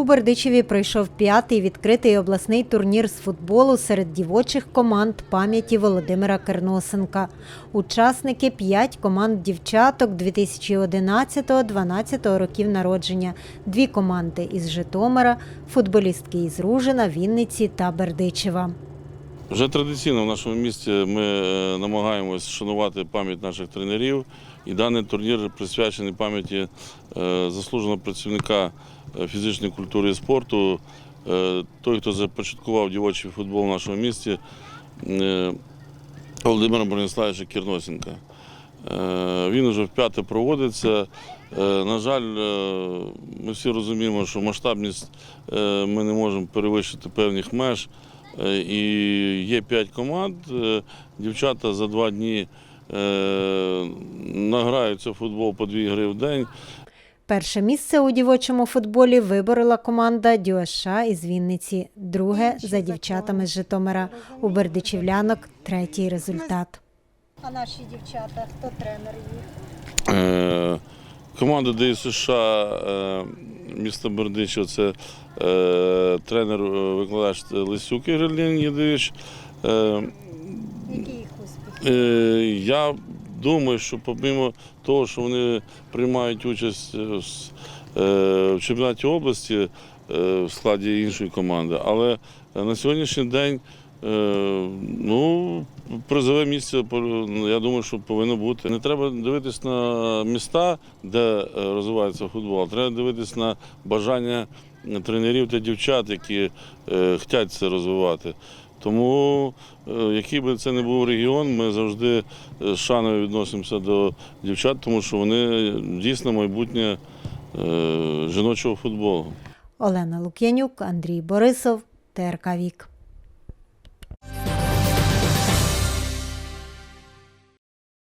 У Бердичеві пройшов п'ятий відкритий обласний турнір з футболу серед дівочих команд пам'яті Володимира Керносенка. Учасники п'ять команд дівчаток 2011-12 років народження, дві команди із Житомира, футболістки із Ружина, Вінниці та Бердичева. Вже традиційно в нашому місті ми е, намагаємось шанувати пам'ять наших тренерів. І даний турнір присвячений пам'яті е, заслуженого працівника е, фізичної культури і спорту, той, хто започаткував дівочий футбол в нашому місті, Володимира Брониславовича Кірносенка. Він вже вп'яте проводиться. На жаль, ми всі розуміємо, що масштабність ми не можемо перевищити певних меж. Е, І є п'ять команд. Е, Дівчата за два дні е, награються в футбол по дві гри в день. Перше місце у дівочому футболі виборола команда Дюаша із Вінниці, друге за дівчатами з Житомира. У бердичівлянок третій результат. А наші дівчата, хто тренер їх? Команда ДСШ е, міста Бердичів це е, тренер е, викладач Лисюк Ігор їх? Е, Я думаю, що помимо того, що вони приймають участь в чемпіонаті області в складі іншої команди, але на сьогоднішній день ну, призове місце я думаю, що повинно бути. Не треба дивитись на міста, де е, розвивається футбол, а треба дивитись на бажання тренерів та дівчат, які е, хочуть це розвивати. Тому, е, який би це не був регіон, ми завжди е, з шаною відносимося до дівчат, тому що вони дійсно майбутнє е, жіночого футболу. Олена Лук'янюк, Андрій Борисов, ТРК Вік.